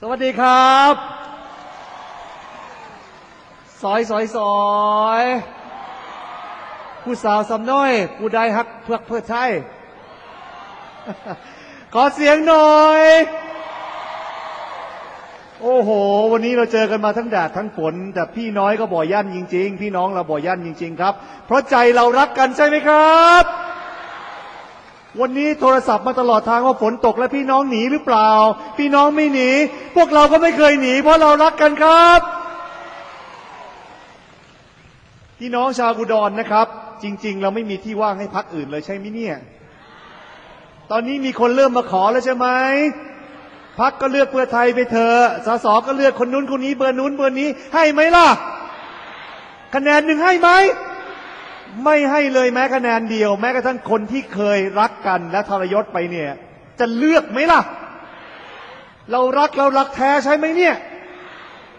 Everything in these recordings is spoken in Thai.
สวัสดีครับสอยสอยสอยผู้สาวสำน้อย ผู้ใดฮักเพื่อเพื่อใช่ขอเสียงหน่อย โอ้โห วันนี้เราเจอกันมาทั้งแดดทั้งฝน แต่พี่น้อยก็บ่อยั่นจริง ๆ พี่น้องเราบ่อยั่นจริง ๆ ครับ เพราะใจเรารักกันใช่ไหมครับ วันนี้โทรศัพท์มาตลอดทางว่าฝนตกแล้วพี่น้องหนีหรือเปล่า พี่น้องไม่หนี พวกเราก็ไม่เคยหนี เพราะเรารักกันครับ พี่น้องชาวกุดรนะครับ จริง ๆ เราไม่มีที่ว่างให้พักอื่นเลยใช่ไหมเนี่ย ตอนนี้มีคนเริ่มมาขอแล้วใช่ไหมพักก็เลือกเพื่อไทยไปเถอะสสก็เลือกคนนู้นคนนี้เบอร์นู้นเบอร์นี้ให้ไหมล่ะ คะแนนหนึ่งให้ไหม ไม่ให้เลยแม้คะแนนเดียว แม้กระทั่งคนที่เคยรักกันและทรยศไปเนี่ย จะเลือกไหมล่ะ เรารักเรารักแท้ใช่ไหมเนี่ย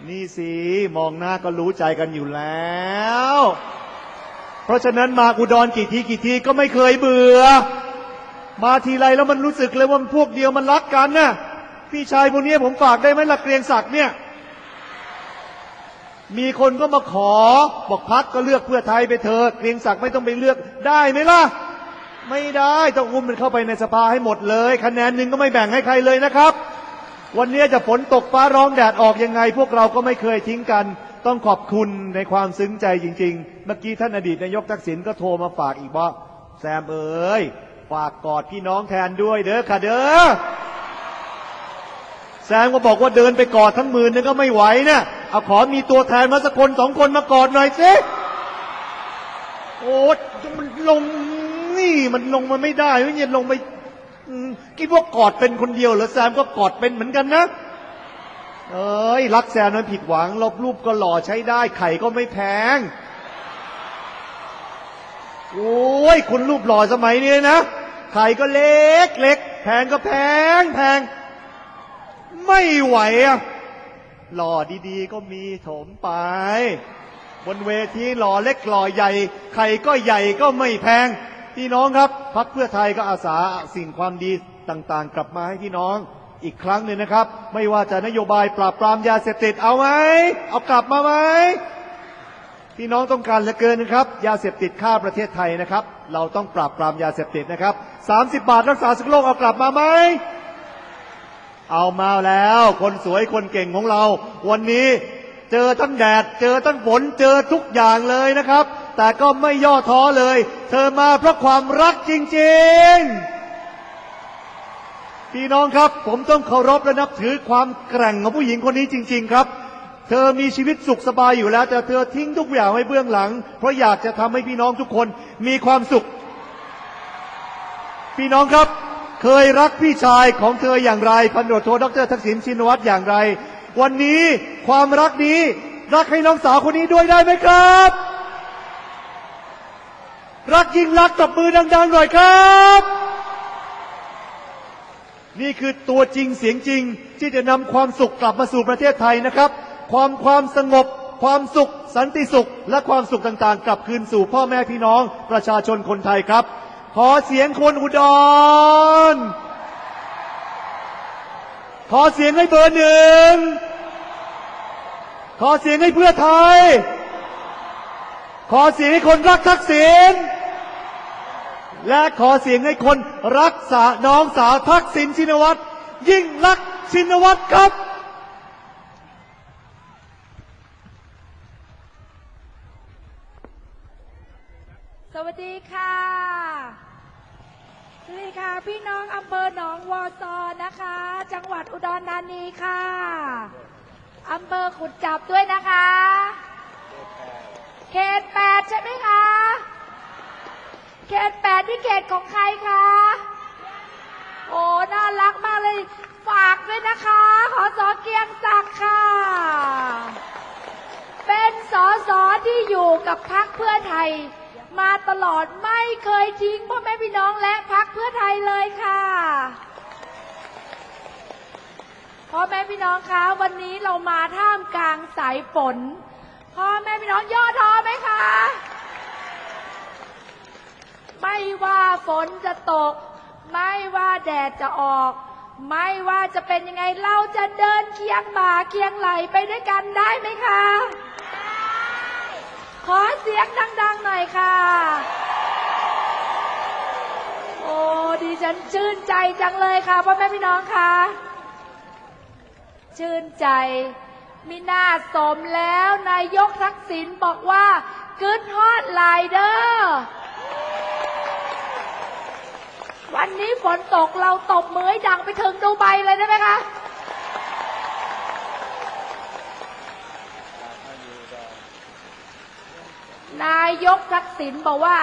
นี่สิมองหน้าก็รู้ใจกันอยู่แล้ว เพราะฉะนั้นมาอุดรกี่ทีกี่ทีก็ไม่เคยเบื่อ มาทีไรแล้วมันรู้สึกเลยว่าพวกเดียวมันรักกันน่ะพี่ชายพวกนี้ผมฝากได้ไหมล่ะเกรียงศักดิ์เนี่ย มีคนก็มาขอ บอกพักก็เลือกเพื่อไทยไปเถอะเกรียงศักดิ์ไม่ต้องไปเลือกได้ไหมล่ะ ไม่ได้ต้องอุ้มมันเข้าไปในสภาให้หมดเลย คะแนนหนึ่งก็ไม่แบ่งให้ใครเลยนะครับ วันนี้จะฝนตกฟ้าร้องแดดออกยังไง พวกเราก็ไม่เคยทิ้งกัน ต้องขอบคุณในความซึ้งใจจริง ๆ เมื่อกี้ท่านอดีตนายกทักษิณก็โทรมาฝากอีกว่าแซมเอ๋ยฝากกอดพี่น้องแทนด้วยเด้อค่ะเด้อ แซมก็บอกว่าเดินไปกอดทั้งหมื่นนึงก็ไม่ไหวนะเอาขอมีตัวแทนมาสักคนสองคนมากอดหน่อยสิโอ้มันลงนี่มันลงมาไม่ได้เนี่ยลงไปคิดว่ากอดเป็นคนเดียวเหรอแซมก็กอดเป็นเหมือนกันนะ เอ้ยรักแซมนั้นผิดหวังลบรูปก็หล่อใช้ได้ ไข่ก็ไม่แพง โอ้ยคุณรูปหล่อสมัยนี้นะ ไข่ก็เล็กเล็กแพงก็แพงแพง ไม่ไหวอะหล่อดีๆ ก็มีโถมไป บนเวทีหล่อเล็กหล่อใหญ่ไข่ก็ใหญ่ก็ไม่แพง พี่น้องครับพักเพื่อไทยก็อาสาสิ่งความดีต่างๆ กลับมาให้พี่น้องอีกครั้งหนึ่งนะครับ ไม่ว่าจะนโยบายปราบปรามยาเสพติดเอาไหมเอากลับมาไหมพี่น้องต้องการเหลือเกินนะครับ ยาเสพติดฆ่าประเทศไทยนะครับ เราต้องปราบปรามยาเสพติดนะครับ 30 บาทรักษาสุขโลกเอากลับมาไหม เอามาแล้ว คนสวยคนเก่งของเรา วันนี้เจอทั้งแดด เจอทั้งฝนเจอทุกอย่างเลยนะครับ แต่ก็ไม่ย่อท้อเลย เธอมาเพราะความรักจริงๆ พี่น้องครับ ผมต้องเคารพและนับถือความแกร่งของผู้หญิงคนนี้จริง ๆ ครับ เธอมีชีวิตสุขสบายอยู่แล้ว แต่เธอทิ้งทุกอย่างไว้เบื้องหลัง เพราะอยากจะทำให้พี่น้องทุกคนมีความสุข พี่น้องครับ เคยรักพี่ชายของเธออย่างไรพันตำรวจโทดรทักษิณชินวัตรอย่างไร วันนี้ความรักนี้รักให้น้องสาวคนนี้ด้วยได้ไหมครับ รักยิ่งรักตบมือดังๆหน่อยครับ นี่คือตัวจริงเสียงจริงที่จะนำความสุขกลับมาสู่ประเทศไทยนะครับ ความความสงบ ความสุข สันติสุข และความสุขต่างๆ กลับคืนสู่พ่อแม่พี่น้องประชาชนคนไทยครับ ขอเสียงคนอุดร ขอเสียงให้เบอร์หนึ่ง ขอเสียงให้เพื่อไทย ขอเสียงให้คนรักทักษิณ และขอเสียงให้คนรักษาน้องสาวทักษิณชินวัตร ยิ่งรักชินวัตรครับสวัสดีค่ะ สวัสดีค่ะ พี่น้องอำเภอหนองวอซอนะคะ จังหวัดอุดรธานีค่ะอำเภอขุดจับด้วยนะคะ เขตแปดใช่ไหมคะ เขตแปดที่เขตของใครคะโอ้น่ารักมากเลย ฝากด้วยนะคะ ขอสอเกียงศักดิ์ค่ะ เป็นสอสอที่อยู่กับพักเพื่อไทย มาตลอดไม่เคยทิ้งพ่อแม่พี่น้องและพักเพื่อไทยเลยค่ะพ่อแม่พี่น้องคะวันนี้เรามาท่ามกลางสายฝนพ่อแม่พี่น้องย่อท้อไหมคะ ไม่ว่าฝนจะตก ไม่ว่าแดดจะออก ไม่ว่าจะเป็นยังไงเราจะเดินเคียงบ่าเคียงไหลไปด้วยกันได้ไหมคะ ขอเสียงดัง ๆ หน่อยค่ะ โอ้ดิฉันชื่นใจจังเลยค่ะพ่อแม่พี่น้องค่ะ ชื่นใจมิน่าสมแล้วนายกทักษิณบอกว่ากึดฮอดไลเดอร์วันนี้ฝนตกเราตบมือให้ดังไปถึงดูไบเลยได้ไหมคะ นายกทักษิณบอกว่า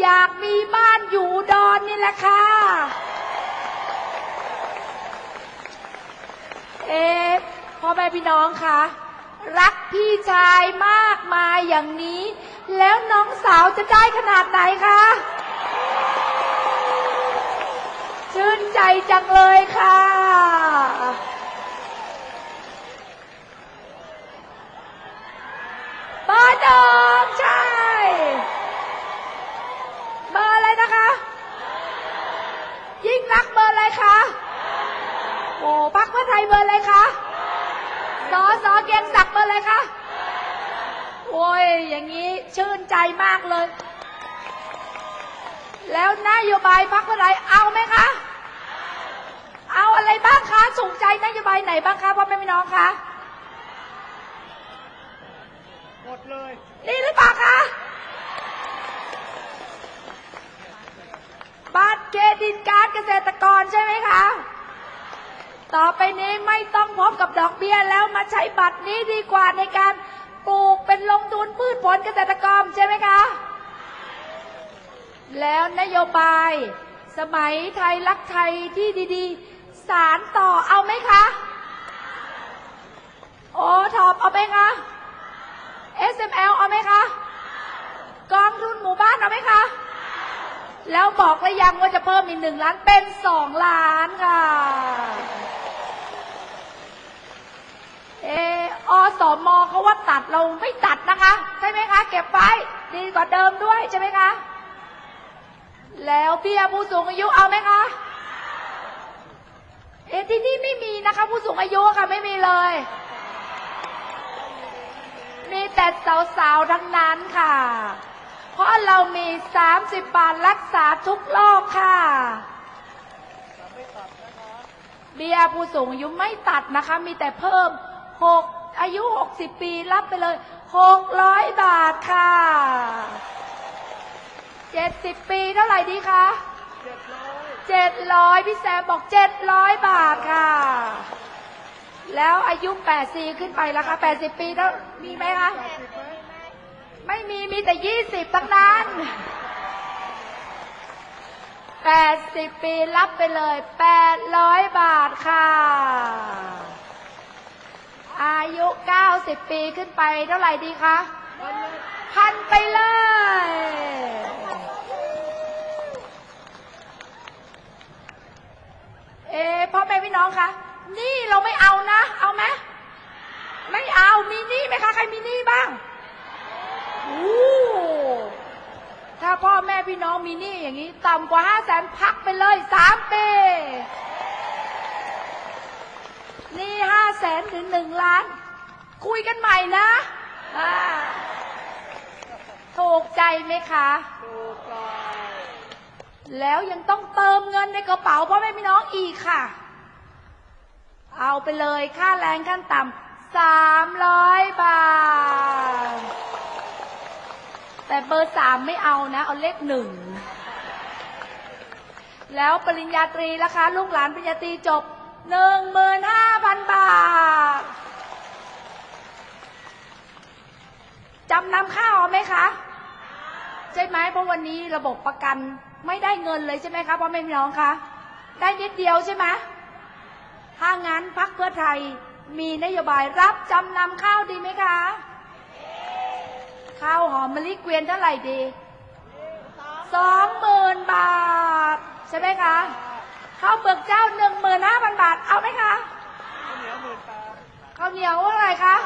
อยากมีบ้านอยู่ดอนนี่แหละค่ะ เอ๊ะพ่อแม่พี่น้องคะรักพี่ชายมากมายอย่างนี้ แล้วน้องสาวจะได้ขนาดไหนคะชื่นใจจังเลยค่ะ เบอร์หนึ่งใช่ เบอร์อะไรนะคะ ยิ่งรักษณ์เบอร์อะไรคะ โอ้พักเพื่อไทยเบอร์อะไรคะ สอสอเกียงศักดิ์เบอร์อะไรคะโอ้ย อย่างนี้ชื่นใจมากเลย แล้วนโยบายพักเพื่อไทยเอาไหมคะ เอาอะไรบ้างคะสูงใจนโยบายไหนบ้างคะพ่อแม่พี่น้องคะหมดเลย นี่หรือเปล่าคะบัตรเครดิตการดเกษตรกรใช่ไหมคะ ต่อไปนี้ไม่ต้องพบกับดอกเบี้ยแล้วมาใช้บัตรนี้ดีกว่าในการปลูกเป็นลงทุนพืชผลเกษตรกรใช่ไหมคะ แล้วนโยบาย สมัยไทยรักไทยที่ดีๆ สารต่อเอาไหมคะ โอ้ทอบเอาไหมคะ SML เอาไหมคะ กองทุนหมู่บ้านเอาไหมคะ แล้วบอกแล้ยังว่าจะเพิ่มอีกหนึ่งล้านเป็นสองล้านค่ะ เอ ออสมเขาว่าตัดเราไม่ตัดนะคะ ใช่ไหมคะ เก็บไว้ดีกว่าเดิมด้วยใช่ไหมคะ แล้วเบี้ยผู้สูงอายุเอาไหมคะเอะที่นี่ไม่มีนะคะ ผู้สูงอายุค่ะไม่มีเลย มีแต่สาวๆทั้งนั้นค่ะ เพราะเรามี 30 บาทรักษาทุกโรคค่ะเบี้ยผู้สูงอายุไม่ตัดนะคะ มีแต่เพิ่ม 6 อายุ 60 ปีรับไปเลย 600 บาทค่ะ 70 ปีเท่าไหร่ดีคะ700 พี่แซมบอก 700 บาทค่ะ แล้วอายุ80ขึ้นไปแล้วคะ 80 ปีแล้วมีไหมคะ ไม่มี มีแต่ 20 ทั้งนั้น80 ปีรับไปเลย 800 บาทค่ะ อายุ 90 ปีขึ้นไปเท่าไหร่ดีคะพันไปเลย เอพ่อแม่พี่น้องคะนี่เราไม่เอานะ เอาไหมไม่เอามีนี้ไหมคะ ใครมีนี้บ้างอู้ถ้าพ่อแม่พี่น้องมีนี้อย่างนี้ ต่ำกว่าห้าแสนพักไปเลยสามปีีห้าแสนถึงหนึ่งล้าน คุยกันใหม่นะอ่าถูกใจไหมคะถูกใจแล้วยังต้องเติมเงินในกระเป๋าพ่อแม่พี่น้องอีกค่ะ เอาไปเลยค่าแรงขั้นต่ำสามร้อยบาท แต่เบอร์สามไม่เอานะ เอาเลขหนึ่ง แล้วปริญญาตรีล่ะคะ ลูกหลานปริญญาตรีจบ หนึ่งหมื่นห้าพันบาท จำนำข้าวเอาไหมคะ ใช่ไหมเพราะวันนี้ระบบประกันไม่ได้เงินเลยใช่ไหมคะพ่อแม่พี่น้องคะได้นิดเดียวใช่ไหมถ้างั้นพักเพื่อไทยมีนโยบายรับจำนำข้าวดีไหมคะข้าวหอมมะลิเกวียนเท่าไหร่ดีสองหมื่นบาท ใช่ไหมคะ ข้าวเปลือกเจ้าหนึ่งหมื่นห้าพันบาท เอาไหมคะข้าวเหนียวเท่าไหร่คะ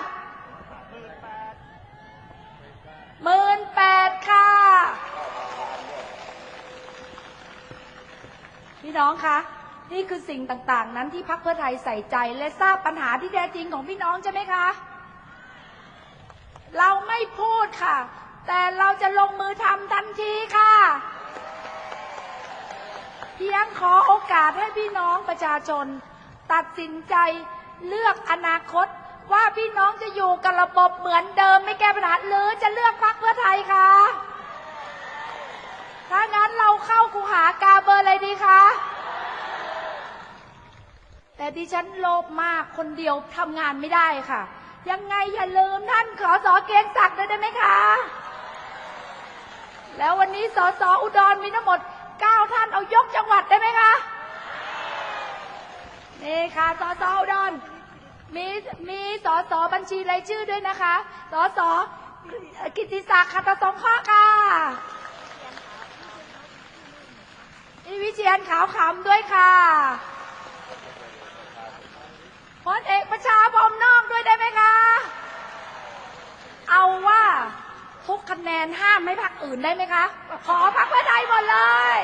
หมื่นแปดค่ะ พี่น้องคะ นี่คือสิ่งต่างๆ นั้นที่พักเพื่อไทยใส่ใจและทราบปัญหาที่แท้จริงของพี่น้องใช่ไหมคะ เราไม่พูดค่ะ แต่เราจะลงมือทำทันทีค่ะ เพียงขอโอกาสให้พี่น้องประชาชน ตัดสินใจเลือกอนาคต ว่าพี่น้องจะอยู่กับระบบเหมือนเดิมไม่แก้ปัญหาหรือจะเลือกพรรคเพื่อไทยคะถ้างั้นเราเข้าคูหากาเบอร์อะไรดีคะแต่ดิฉันโลภมากคนเดียวทำงานไม่ได้ค่ะ ยังไงอย่าลืมท่านขอสอเกรียงศักดิ์ด้วยได้ไหมคะ แล้ววันนี้สอสออุดรมีทั้งหมด เอายกจังหวัดได้ไหมคะนี่ค่ะสสอุดรมีมีสสบัญชีรายชื่อด้วยนะคะสสกิติศักดิ์ขัตสงเคราะห์ค่ะมีวิเชียนขาวขำด้วยค่ะพลเอกประชาพรมนอกด้วยได้ไหมคะ เอาว่าทุกคะแนนห้ามไม่พักอื่นได้ไหมคะ ขอพักเพื่อไทยหมดเลย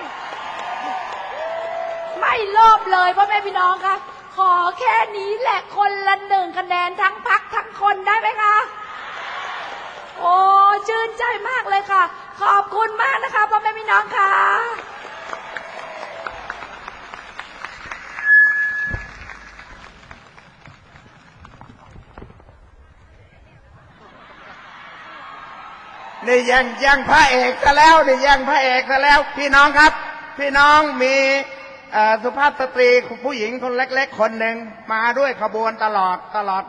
ไม่โลภเลยพ่อแม่พี่น้องคะขอแค่นี้แหละคนละหนึ่งคะแนนทั้งพักทั้งคนได้ไหมคะโอ้ชื่นใจมากเลยค่ะ ขอบคุณมากนะคะพ่อแม่พี่น้องค่ะนี่ยังยังพระเอกซะแล้วนี่ยังพระเอกซะแล้ว พี่น้องครับ พี่น้องมี สุภาพสตรีผู้หญิงคนเล็ก ๆ คนหนึ่งมาด้วยขบวนตลอดตลอด